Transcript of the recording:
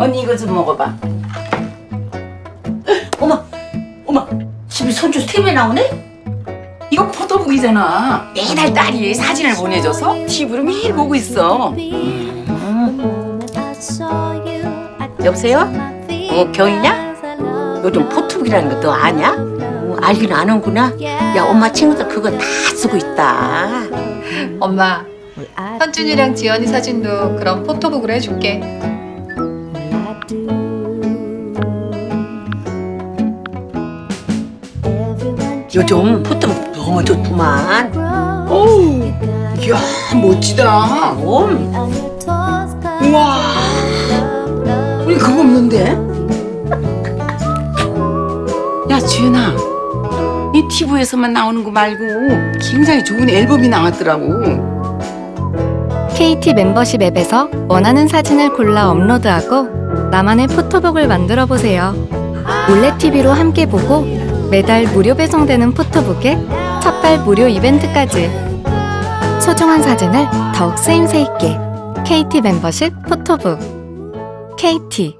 언니 이거 좀 먹어봐. 어머, 어머, 집에 손주 TV에 나오네? 이거 포토북이잖아. 매달 딸이 사진을 보내줘서 TV로 매일 보고 있어. 여보세요? 어, 경이냐? 요즘 포토북이라는 거너 아냐? 어, 알긴 아는구나. 야, 엄마 친구들 그거 다 쓰고 있다. 엄마, 현준이랑 지연이 사진도 그럼 포토북으로 해줄게. 요즘 포토북 너무 좋구만. 어우, 이야 멋지다. 옴. 우와, 우리 그거 없는데? 야 주연아, 이 TV에서만 나오는 거 말고 굉장히 좋은 앨범이 나왔더라고. KT 멤버십 앱에서 원하는 사진을 골라 업로드하고 나만의 포토북을 만들어 보세요. 몰래 TV로 함께 보고 매달 무료 배송되는 포토북에 첫발 무료 이벤트까지. 소중한 사진을 더욱 쓰임새 있게. KT 멤버십 포토북. KT